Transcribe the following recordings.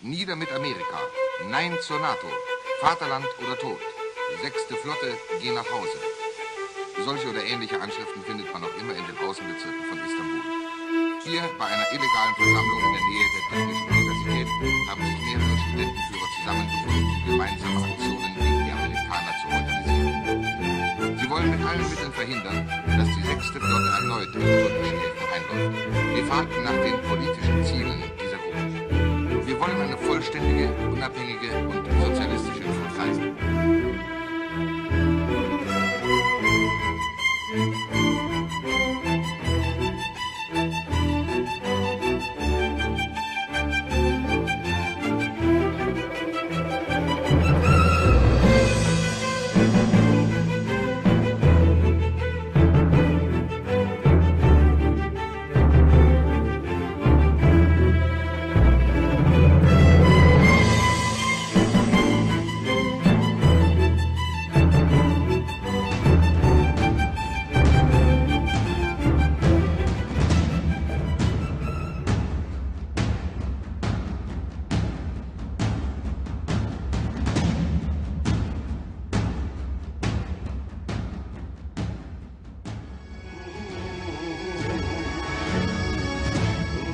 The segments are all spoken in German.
Nieder mit Amerika. Nein zur NATO. Vaterland oder Tod. Sechste Flotte, geh nach Hause. Solche oder ähnliche Anschriften findet man noch immer in den Außenbezirken von Istanbul. Hier, bei einer illegalen Versammlung in der Nähe der Technischen Universität, haben sich mehrere Studentenführer zusammengefunden, um gemeinsame Aktionen gegen die Amerikaner zu organisieren. Sie wollen mit allen Mitteln verhindern, dass die sechste Flotte erneut in türkischen Häfen einläuft. Wir fragten nach den politischen Zielen vollständige, unabhängige und sozialistische Türkei.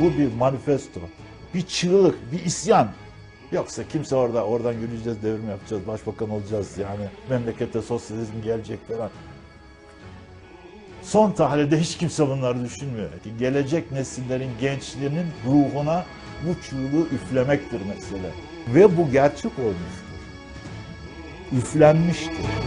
Bu bir manifesto, bir çığlık, bir isyan. Yoksa kimse orada, oradan yürüyeceğiz, devrim yapacağız, başbakan olacağız yani memlekete sosyalizm gelecek falan. Son tahlilde hiç kimse bunları düşünmüyor. Gelecek nesillerin, gençliğinin ruhuna bu çığlığı üflemektir mesele. Ve bu gerçek olmuştur. Üflenmiştir.